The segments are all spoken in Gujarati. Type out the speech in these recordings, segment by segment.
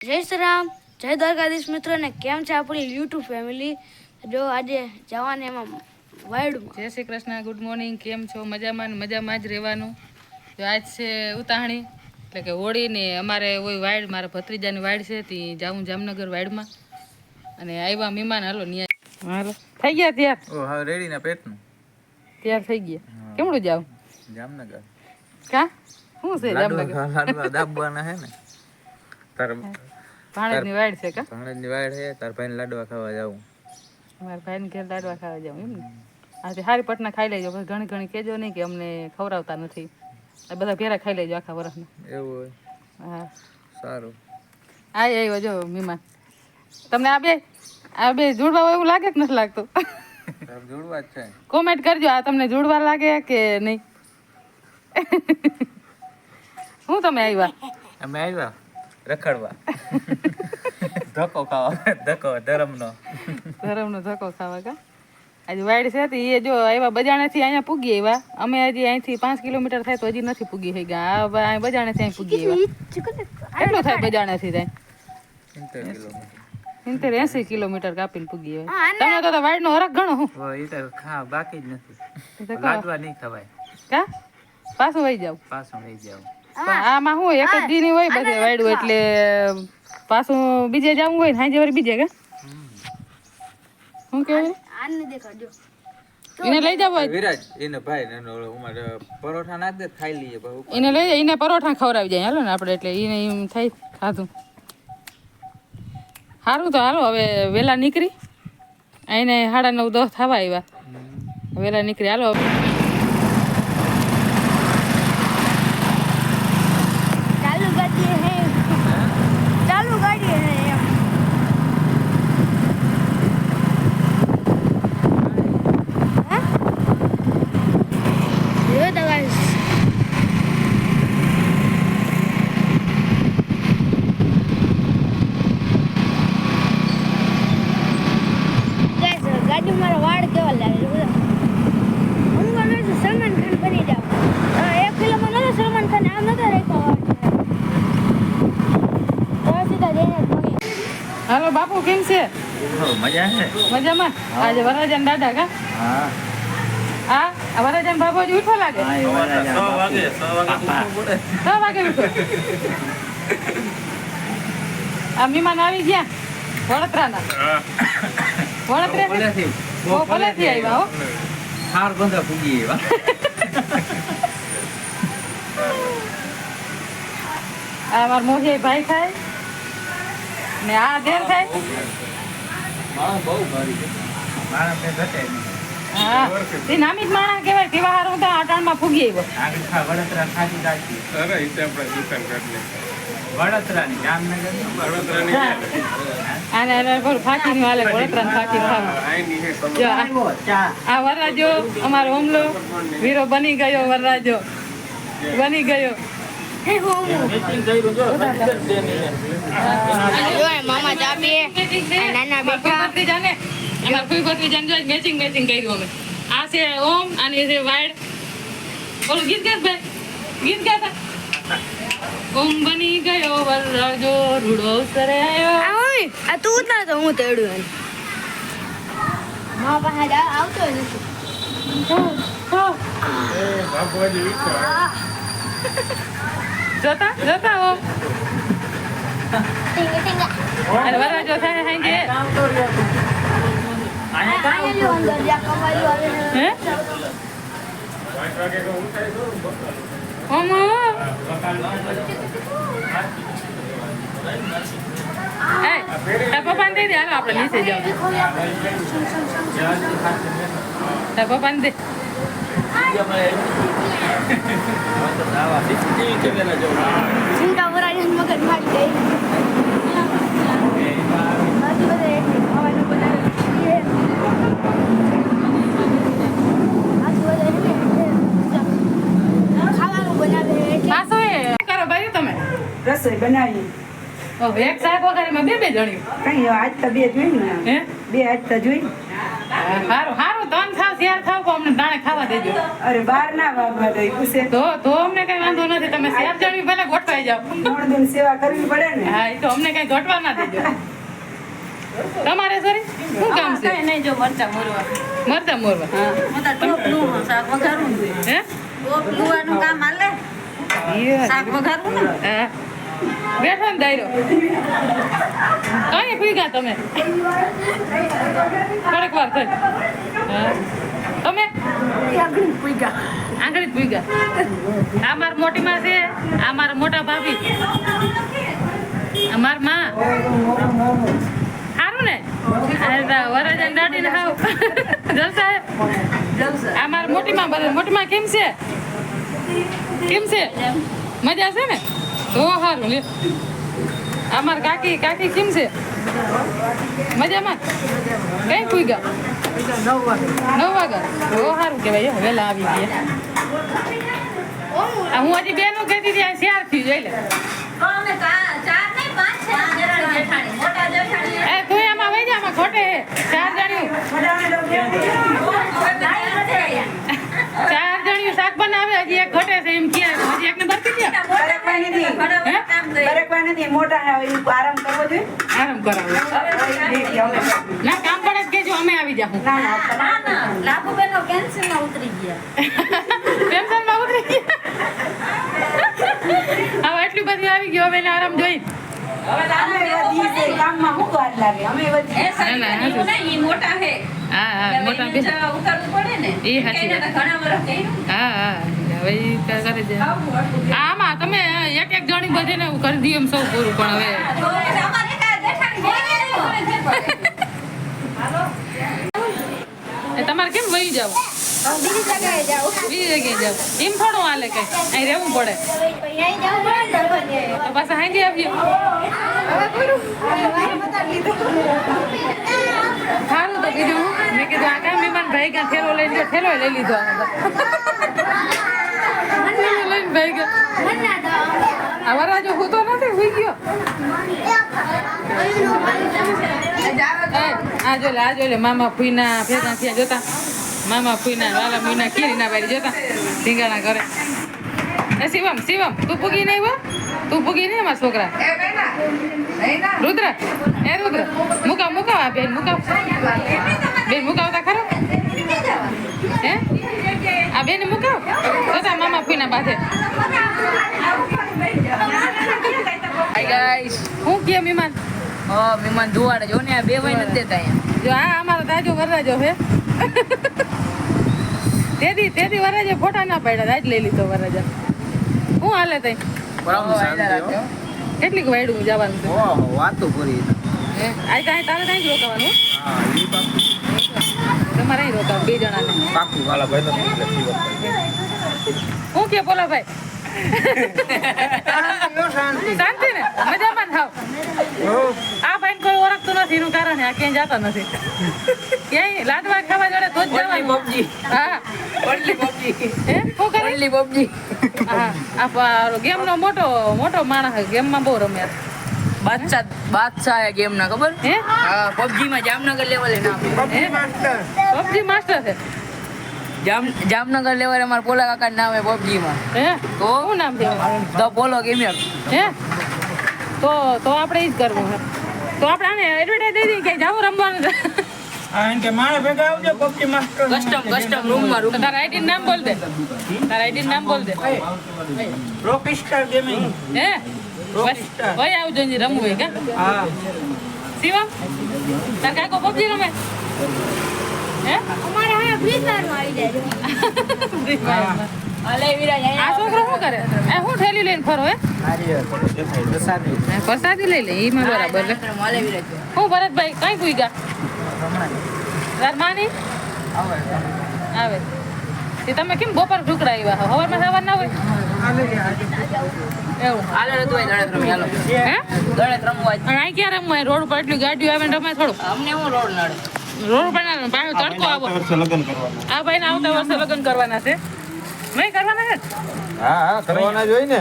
જય શ્રી રામ જય દ્વારકાધીશ મિત્રોને કેમ છે આપણી યુટ્યુબ ફેમિલી જો આજે જવાને એમાં વાયડમાં જય શ્રી કૃષ્ણ ગુડ મોર્નિંગ કેમ છો? મજામાં ને મજામાં જ રહેવાનું? તો આજ છે ઉતાહણી એટલે કે હોળી ને અમારે હોય વાડ મારા ભત્રીજાની વાડ છે ત્યાં જાઉં જામનગર વાડમાં. અને આવ્યા મહેમાન હાલો ન્યા. હાલો. થઈ ગયા તૈયાર? ઓ હા રેડી ના પેટનું. તૈયાર થઈ ગયા. કેમડું જાવ જામનગર. કા? શું છે જામનગર? દાબવાના હે ને. તાર ભાણેજની વાડ છે કા? ભાણેજની વાડ હે તાર ભાઈને લાડવા ખાવા જાવું અમારા ભાઈને ઘેર લાડવા ખાવા જાઉં એમ ને? આજે હારી પટના ખાઈ લેજો પછી ઘણી ઘણી કહેજો નહીં કે અમને ખવડાવતા નથી. આ બધા ભેરા ખાઈ લેજો આખા વર્ષના એવું હોય. હા. સારું. આય આવ્યો જો મહેમાન તમને આ બે આ બે જોડવા હોય એવું લાગે કે નથી લાગતું? જોડવા જ છે. કોમેન્ટ કરજો આ તમને જોડવા લાગે કે નહીં? હું તમે આવ્યા? અમે આવ્યા? રખડવા. ધક્કો ખાવા. ધક્કો ધરમનો. ધરમનો ધક્કો ખાવા કા? આજે વાઈડ છે તે એ જો આવ્યા બજાણેથી અહીંયા પૂગી આવ્યા. અમે હજી અહીંથી પાંચ કિલોમીટર થાય તો હજી નથી પૂગી થઈ ગયા. હવે અહીં બજાણેથી અહીં પૂગી આવ્યા. કેટલો થાય બજાણેથી થાય? સિત્તેર કિલોમીટર. એસી કિલોમીટર કાપીને પૂગી આવ્યા. તમે તો વાડનો હરખ ઘણો. એ તો ખા બાકી જ નથી. લાડવા નહીં ખવાય. કા? પાછું વહી જાવ. પાછું વહી જાવ. આમાં હું એક જ દીની હોય બધે વાયડું એટલે પાછું બીજે જવું હોય ને હાજે વળી બીજે કે? શું કે એને લઈ જાવ વિરાજ એને ભાઈ ને એનો અમારે પરોઠા નાખ દે ખાઈ લઈએ એને લઈ જાય એને પરોઠા ખવડાવી જાય. હાલો ને આપણે એટલે એને એમ થાય ખાધું. સારું તો હાલો હવે વેલા નીકળી. એને સાડા નવ દસ થવા આવ્યા. વેલા નીકળી. હાલો ચાલુ ગાડી હે ચાલુ ગાડી હે એમ હા? જો તો guys. Guys, ગાડી મારા વાળ કેવા લાગે છે બધા. હું ગમે છે સલમાન ખાન બની જાવ એક ફિલ્મમાં નતો સલમાન ખાન આમ નતો રાખ્યો વાળ તો સીધા જઈને જ મળી હાલો બાપુ કેમ છે? મજા છે. મજામાં? આજે વરરાજન દાદા કા? હા. આ વરાજન વરરાજન બાપુ. જ ઉઠવા લાગે છ વાગે ઉઠો. આ મીમાન આવી ગયા વડોદરાના. વડોદરા. બહુ ભલેથી આવ્યા હો. હાર બંધા પૂગી એવા આ મારા મોહી ભાઈ થાય. ને આ દેર થાય? માણસ બહુ ભારી છે. માણસ ને ઘટે હા. તે નામી કહેવાય. તેવા હારું તો આટાણમાં ફૂગી આવ્યો. વડોદરા ખાધી રાખી. વડોદરાની જામનગરની. હા. આને આને પેલું ફાકીનું હાલે વડોદરાનું ફાકી ખાવું જો આ વરરાજો અમારો ઓમલો વીરો બની ગયો વરરાજો. બની ગયો. મામા ચા પીએ નાના. ભત્રીજાને અમારા કોઈ ભત્રીજાને જો મેચિંગ મેચિંગ કર્યું અમે આ છે ઓમ અને છે વાઇડ ઓલું ગીત ગાત ભાઈ ગીત ગાતા ઓમ બની ગયો વરરાજો રૂડો સરે આવ્યો આ તું ઉતાર તો હું તેડું એને મારા પાસે આવતો નથી જોતા? જોતા ટીંગા અને વરરાજો થાય હાંજે. હે? દઈ દે. હાલો આપણે નીચે જાવ દે. ચિંતા વરાડીને મગજ મારી ગઈ બાકી બધે ખાવાનું બનાવેલું છે. બાકી બધે છે ને, ખાવાનું બનાવે એટલે પાછો એ કરો ભાઈ તમે રસોઈ બનાવી એક શાક વગર બે બે જણ્યું કઈ આજ તો બે જોઈ ને બે આજ તો જોઈ સારું શેર ખાવ કો અમને દાણે ખાવા દેજો. અરે બાર ના વાગવા દઈ પૂછે. તો તો અમને કઈ વાંધો નથી તમે સેવ જણી પહેલા ગોઠવાઈ જાવ મોણ દિન સેવા કરવી પડે ને. હા એ તો અમને કઈ ગોઠવા ના દેજો. તમારે સરી શું કામ છે? કઈ નહીં જો મરચા મોરવા. મરચા મોરવા. હા મોટા ટોપ ટોપલું શાક વઘારવું છે. હે? ટોપ લુવાનું કામ હાલે? શાક વઘારવું ને? હા. બેઠો ને દાયરો કઈ ભીગા તમે? થોડીક વાર થઈ. હા. આ માર મોટી માં છે મોટા ભાભી. માં. સારું ને? વરજન દાડી ને હાવ. જલસા? આ કેમ છે? કેમ છે? મજા છે ને? તો સારું લે. અમાર કાકી કાકી કેમ છે? મજામાં? કુઈ ગયા નવ વાગ્યા તો સારું કહેવાય. હવે વહેલા આવી ગયા હું હજી નું કહેતી હતી શેરથી જોઈ લે. ચાર તું આમાં વહી જા આમાં ખોટે ચાર જણ્યું. ચાર જણ્યું શાક બનાવે હજી એક ઘટે છે એમ હજી એકને બરકી દે મોટા આરામ કરવો જોઈએ. આરામ કરાવે. ના કામ પણ જ કેજો અમે આવી જાહું. ના ના ના, ના. કેન્સરમાં ઉતરી ગયા. ટેન્શનમાં ઉતરી ગયા. હવે એટલી બધી આવી ગયો હવે આરામ જોઈ. આમાં તમે એક એક જણી બધીને કરી દઈએ એમ સૌ પૂરું પણ હવે તમારે કેમ વહી જાવ? બીજી જગ્યાએ જાવ? એમ થોડું હાલે કઈ અહીં રહેવું પડે. પાછા હાંડી દીધું સારું બીજું મેં કીધું, આ મહેમાન ભાઈ ક્યાં થેલો લઈને ગયો? થેલો લઈ લીધો ભાઈ ગયો. આ વરાજો હું તો નથી હુઈ ગયો. આ જો લા જો લે મામા ફૂઈના ભેગા થયા જોતા. મામા ફૂઈના વાલા મુઈના કીરીના બારી જોતા ઢીંગાણા ઘરે. એ શિવમ શિવમ તું પૂગી નહીં હો? તું પૂગી નહીં અમારા છોકરા? રુદ્ર એ રુદ્ર મુકાવ મુકાવ બેન મુકાવ. બેન મુકાવતા ખરો? હે? આ બેન મુકાવ? જોતા મામા ફૂઈના બાથે. ગાઈસ હું કે મહેમાન ઓ મહેમાન જોવાડે જો ને આ બે વય નથી દેતા અહીંયા. જો આ અમારો તાજો વરરાજો છે. તેથી તેથી વરરાજે ફોટા ના પાડ્યા આજ લઈ લીધો વરરાજા. હું હાલે તઈ? કેટલીક વાયડું જવાનું છે? ઓહો, તો પૂરી હે કાઈ તાય તારે ત્યાં જ રોકાવાનું? હા ઈ પાકું. તમારે અહીં રોકાવ બે જણાને. પાકું વાલા ભાઈ તો હું કે બોલા ભાઈ શાંતિ ને? મજામાં થાવ? આ ભાઈ કોઈ ઓળખતું નથી એનું કારણ આ ક્યાંય જતા નથી. ક્યાંય લાડવા ખાવા જોડે તો જ જવાનું. પબજી હા. ઓનલી પબજી હે? શું કરે? ઓનલી પબજી હા. આ ગેમ નો મોટો મોટો માણસ ગેમમાં બહુ રમે બાદશાહ બાદશાહ એ ગેમ ના ખબર? હે? હા પબજી માં જામનગર લેવલે નામ. હે? પબજી માસ્ટર છે. જામ જામનગર લેવલે અમારા પોલા કાકા નામ હે પબજી માં હે? તો? શું નામ છે? ધ પોલો ગેમર હે? તો તો આપણે ઈ જ કરવું હે. તો આપણે આને એડવર્ટાઇઝ દઈ દઈએ કે જાવું રમવાનું. છે કસ્ટમ કસ્ટમ રૂમમાં રૂમ તારા આઈડી નામ બોલ દે. તારા આઈડી નામ બોલ દે. હે? બસ ભાઈ આવજો ને રમવું હે કે? શિવમ તાર કાકો પબજી રમે? હે? અમારે હવે ફ્રી ફાયરમાં આવી જાય. અલે વિરાજ આ છોકરો શું કરે? એ હું ઠેલી લઈને ફરો હે? એ પ્રસાદી. લઈ લે એમાં બરાબર લે હું ભરતભાઈ કઈ કુઈ ગયા તાર આવે તે તમે કેમ બપોર ઢુકડા આવ્યા હો? હવારમાં સવાર ના હોય? એવું. હાલો રતુભાઈ દડત રમી હાલો. હે? રમવા અહીં ક્યાં રમવાય રોડ પર એટલી ગાડીઓ આવે ને રમાય થોડું? અમને હું રોડ નડે. રોડ પર ના પાણી આવો. આ ભાઈને આવતા વર્ષે લગ્ન કરવાના છે. નહીં કરવાના છે? હા હા કરવાના જ હોય ને.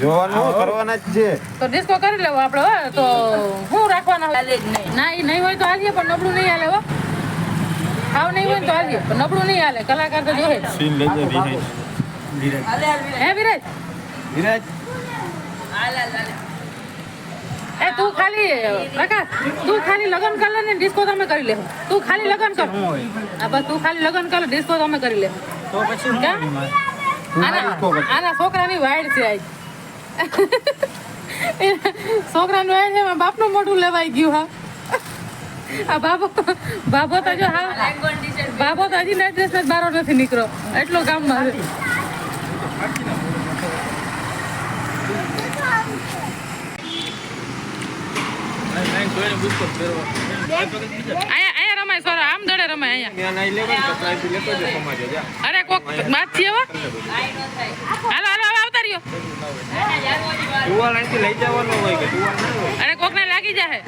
જોવાનું કરવાના જ છે. તો ડિસ્કો કરી લેવો આપણે તો શું રાખવાના જ નહીં. ના એ નહીં હોય તો હાલીએ પણ નબળું નહીં હાલે હો. ખાવ નહીં હોય તો હાલજે પણ નબળું નહીં હાલે. કલાકાર તો જોહે. જ. સીન લઈ જાય behind. હે વિરાજ? વિરાજ? એ તું ખાલી પ્રકાશ તું ખાલી લગન કર લે ને ડિસ્કો તમે કરી લે. તું ખાલી લગન કર. આ બસ તું ખાલી લગન કર ડિસ્કો તમે કરી લે. તો પછી આના આના છોકરાની વાઈડ છે આજ. છોકરાનું વાઈડ છે બાપનું મોઢું લેવાઈ ગયું હા. આ બાબો બાબો તો જો હા. બાબો તો હજી ડ્રેસ જ બારો નથી નીકળ્યો. એટલો ગામમાં અહીંયા રમાય સોરા, આમ દડે રમાય અહીંયા. અરે કોક વાત છે હો. હાલો હાલો, હવે આવતા રહ્યો. અરે કોક ને લાગી જાય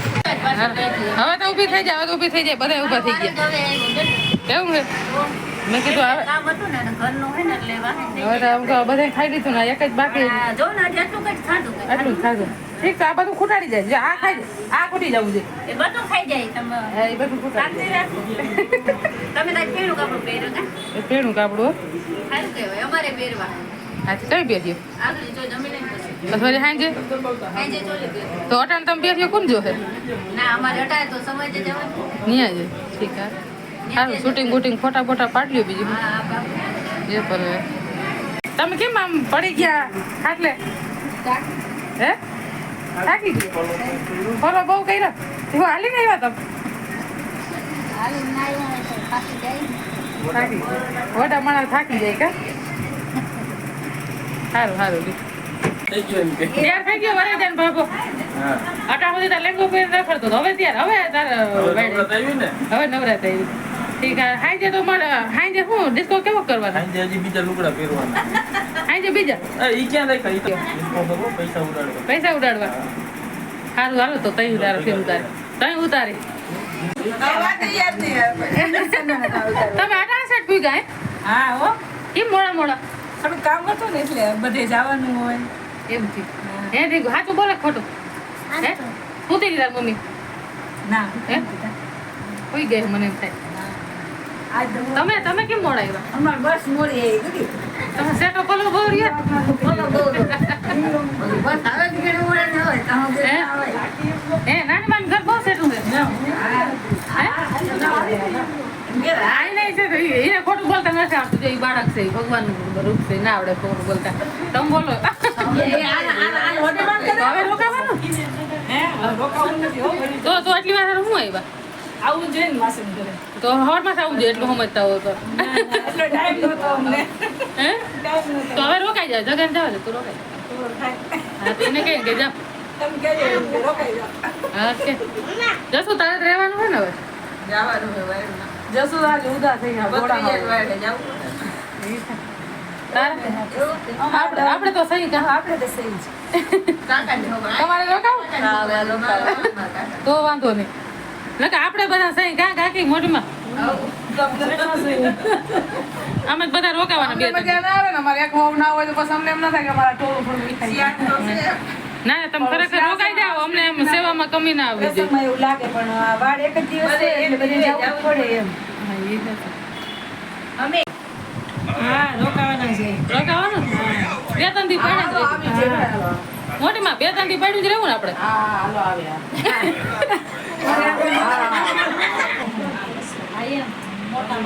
હવે તો ઊભી થઈ જાય, હવે તો ઊભી થઈ જાય બધા ઊભા થઈ ગયા. કેવું છે? મેં કીધું આવે કામ હતું ને ઘરનું હે ને એટલે વાહન હવે તો આમ તો બધાય ખાઈ લીધું ને એક જ બાકી. જો ને આજે એટલું કઈ ખાધું. આટલું ખાધું ઠીક તો આ બધું ખૂટાડી જાય. જે આ ખાઈ આ ખૂટી જવું છે. એ બધું ખાઈ જાય તમે. એ બધું ખૂટાડી રાખો તમે તાર પીળું કાપડું પહેર્યું કા? એ પેણું કાપડું. સારું કહેવાય અમારે પહેરવા હા કઈ બેઠી આગળ જો જમી લઈને પછી. બસ વળી હાંજે? સાંજે ચોલી તો અટાણ તમે બેઠી કોણ જોશે ના અમારે હટાય તો સમય જ જવાનું નહીં આજે ઠીક હા. સારું શૂટિંગ બૂટિંગ ફોટા ફોટા પાડી લ્યો બીજું. એ પર તમે કેમ આમ પડી ગયા? ખાટલે હે? થાકી ગયો? ફોલો બહુ કર્યા? એવું હાલી નહીં આવ્યા તમે? થાકી વડા માણસ થાકી જાય કા? સારું સારું. ત્યાર થઈ ગયો વરે હા. અટા સુધી લેંગો પહેરી રખડતો હવે ત્યાર હવે તાર હવે નવરાત આવી. ઠીક હાંજે તો મળે હાંજે હું ડિસ્કો કેવો કરવાનો? સાંજે હજી બીજા લુગડા પહેરવાના. હાંજે બીજા? એ ઈ ક્યાં રાખ્યા પૈસા ઉડાડવા. પૈસા ઉડાડવા. સારું હાલો તો તઈ ઉતારો ફિલ્મ ઉતારે. તઈ ઉતારી. તમે અટાણે સેટ પી ગયા હા હો. કેમ મોડા મોડા? થોડું કામ હતું ને એટલે બધે જવાનું હોય. એમ થી હે ઠીક સાચું બોલે ખોટું? હે? હું ગઈ તાર મમ્મી? ના. હે? કોઈ ગઈ મને એમ થાય તમે તમે કેમ મોડા આવ્યા? અમાર બસ મોડી આવી ગઈ તમે સેટો પલો બહુ રહ્યા. હે? હે નાની માન ઘર બહુ સેટું છે. હે? ખોટું બોલતા નથી આવડતું એ બાળક છે ઈ ભગવાનનું રૂપ છે ના આવડે ખોટું બોલતા. તમે બોલો. હવે રોકાવાનું? તો આટલી વાર હું આવ્યા? આવું જોઈએ ને માસીને ઘરે. તો હવારમાં આવું જોઈએ એટલું સમજતા હોય તો. એટલો ટાઈમ નહોતો અમને. હે? તો હવે રોકાઈ જાય જગન જવા દે તું રોકાઈ તો થાય. હા તો એને કહે કે જા હા કે. જશું તારે રહેવાનું હોય ને હવે? જશું આજે ઉદા થઈ ગયા આપણે આપણે તો સહી આપણે તો સહી છે તમારે તો વાંધો નહીં. નકર આપણે બધા સહી કા કાકી મોઢમાં અમે બધા રોકાવાના બે મજા ના ના તમે ખરેખર રોકાઈ જાઓ અમને એમ સેવામાં કમી ના જોઈએ પ્રસંગમાં એવું લાગે પણ આ વાડ એક જ દિવસ છે એટલે બધે જવું પડે એમ. અમે. હા રોકાવાના છે. રોકાવાનું? બે ત્રણ દી પડે. મોટીમાં બે ત્રણથી પડ્યું જ રહેવું ને આપણે?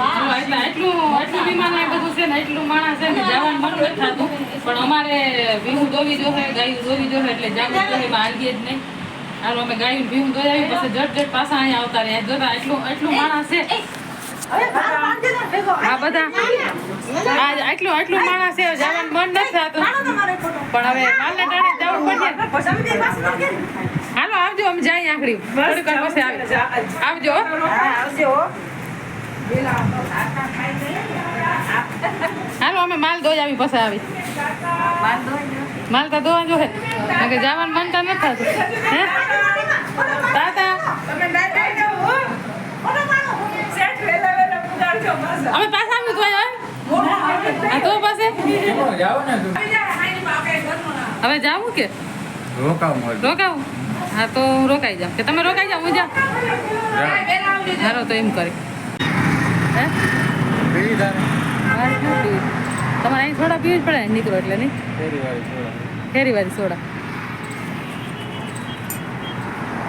હાલો, એટલે એટલું એટલું વિમાન બધું છે ને એટલું માણસ છે ને જવાનું મન નથી થતું. પણ અમારે ભીહું દોવી જોશે ગાયું દોવી જોશે એટલે જાગૃત એમાં આવીએ જ નહીં. હાલો અમે ગાયું ભીહું દોરાવી પછી જટ જટ પાછા અહીંયા આવતા રહ્યા. જોતા એટલું એટલું માણસ છે. આ બધા આટલું આટલું માણસ છે, જવાનું મન નથી થતું. પણ હવે માલને હાલો, આવજો, અમે જાય આખડી થોડીક વાર આવજો હાલો, અમે માલ ધોઈ આવી પાસે આવી. માલ તો ધોવા જો હે જવાનું મન તો નથી થતું. હે અમે પાછા આવ્યું તો તો. ને હવે જાવું કે? રોકાવ રોકાવું? હા તો હું રોકાઈ જાઉં. કે તમે રોકાઈ જાઓ હું જાઉં. હારો તો એમ કરી. હે? તમારે અહીં સોડા પીવી જ પડે નીકળો એટલે નહીં? ફેરી વાળી થોડા સોડા.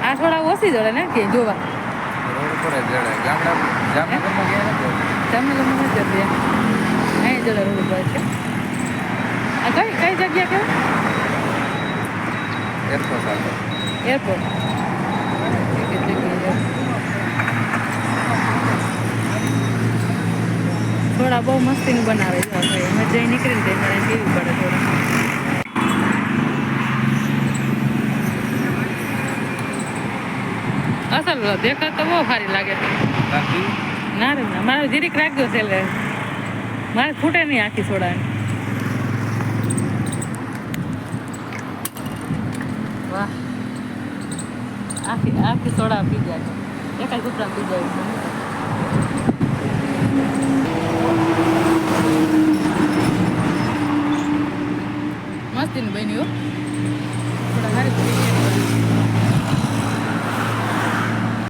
આ થોડા ઓછી જડે ને? કે જોવા? જામનગરમાં ગયા નથી? જામનગરમાં નથી જતી અહીં જડે રોડ ઉપર છે. કઈ કઈ જગ્યા કેવું એરપોર્ટ એરપોર્ટ થોડા બહુ મસ્તીનું બનાવે છે ભાઈ અમે જઈ નીકળીને તે મને કેવી પડે થોડા અસલ દેખાત તો બહુ સારી લાગે ના રે ના મારે જીરીક રાખજો છેલ્લે મારે ફૂટે નહીં આખી સોડાની આખી આખી સોડા પી જાય એક જ કૂતરા પી જાય. મસ્તીનું બન્યું હો.